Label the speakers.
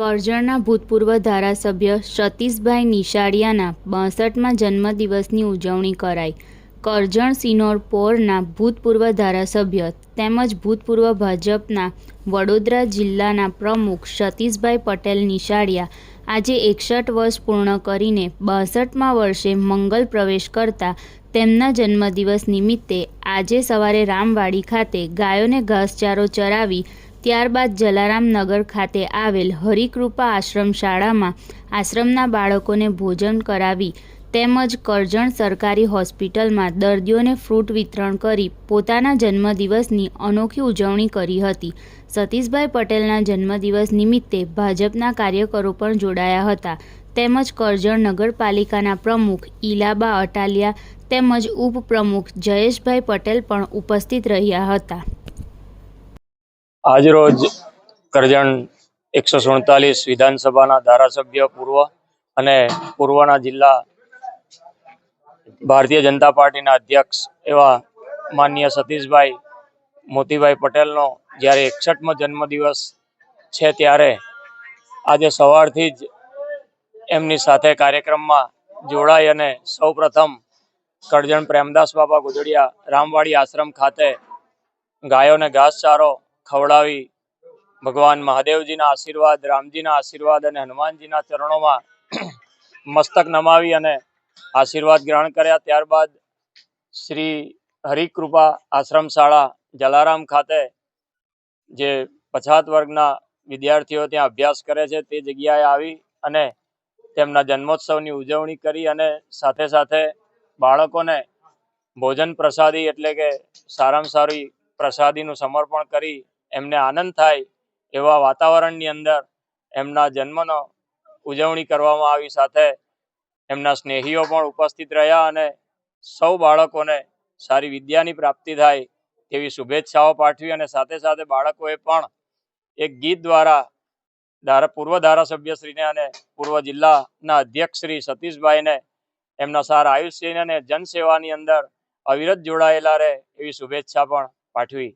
Speaker 1: કરજણના ભૂતપૂર્વ ધારાસભ્ય સતીશભાઈ નિશાળિયાના બાસઠમાં જન્મદિવસની ઉજવણી કરાઈ. કરજણ સિનોર પોરના ભૂતપૂર્વ ધારાસભ્ય તેમજ ભૂતપૂર્વ ભાજપના વડોદરા જિલ્લાના પ્રમુખ સતીશભાઈ પટેલ નિશાળિયા આજે એકસઠ વર્ષ પૂર્ણ કરીને બાસઠમાં વર્ષે મંગલ પ્રવેશ કરતા તેમના જન્મદિવસ નિમિત્તે આજે સવારે રામવાડી ખાતે ગાયોને ઘાસચારો ચરાવી ત્યારબાદ જલારામનગર ખાતે આવેલ હરિકૃપા આશ્રમ શાળામાં આશ્રમના બાળકોને ભોજન કરાવી તેમજ કરજણ સરકારી હોસ્પિટલમાં દર્દીઓને ફ્રૂટ વિતરણ કરી પોતાના જન્મદિવસની અનોખી ઉજવણી કરી હતી. સતીશભાઈ પટેલના જન્મદિવસ નિમિત્તે ભાજપના કાર્યકરો પણ જોડાયા હતા. તેમજ કરજણ નગરપાલિકાના પ્રમુખ ઈલાબા અટાલિયા તેમજ ઉપપ્રમુખ જયેશભાઈ પટેલ પણ ઉપસ્થિત રહ્યા હતા.
Speaker 2: આજરોજ કરજણ એકસો સુડતાલીસ વિધાનસભાના ધારાસભ્ય પૂર્વ અને પૂર્વના જિલ્લા ભારતીય જનતા પાર્ટીના અધ્યક્ષ એવા માન્ય સતીશભાઈ મોતીભાઈ પટેલનો જ્યારે એકસઠમો જન્મદિવસ છે ત્યારે આજે સવારથી જ એમની સાથે કાર્યક્રમમાં જોડાઈ અને સૌપ્રથમ કરજણ પ્રેમદાસ બાબા ગુજડિયા રામવાડી આશ્રમ ખાતે ગાયોને ઘાસચારો ખવડાવી ભગવાન મહાદેવજીના આશીર્વાદ, રામજીના આશીર્વાદ અને હનુમાનજીના ચરણોમાં મસ્તક નમાવી અને આશીર્વાદ ગ્રહણ કર્યા. ત્યારબાદ શ્રી હરિકૃપા આશ્રમ શાળા જલારામ ખાતે જે પછાત વર્ગના વિદ્યાર્થીઓ ત્યાં અભ્યાસ કરે છે, તે જગ્યાએ આવી અને તેમના જન્મોત્સવની ઉજવણી કરી અને સાથે સાથે બાળકોને ભોજન પ્રસાદી એટલે કે સારામાં સારી પ્રસાદીનું સમર્પણ કરી એમને આનંદ થાય એવા વાતાવરણની અંદર એમના જન્મનો ઉજવણી કરવામાં આવી સાથે એમના સ્નેહીઓ પણ ઉપસ્થિત રહ્યા અને સૌ બાળકોને સારી વિદ્યાની પ્રાપ્તિ થાય તેવી શુભેચ્છાઓ પાઠવી અને સાથે સાથે બાળકોએ પણ એક ગીત દ્વારા ધારા, પૂર્વ ધારાસભ્યશ્રીને અને પૂર્વ જિલ્લાના અધ્યક્ષ શ્રી સતીશભાઈને એમના સારા આયુષ્યને જનસેવાની અંદર અવિરત જોડાયેલા રહે એવી શુભેચ્છા પણ પાઠવી.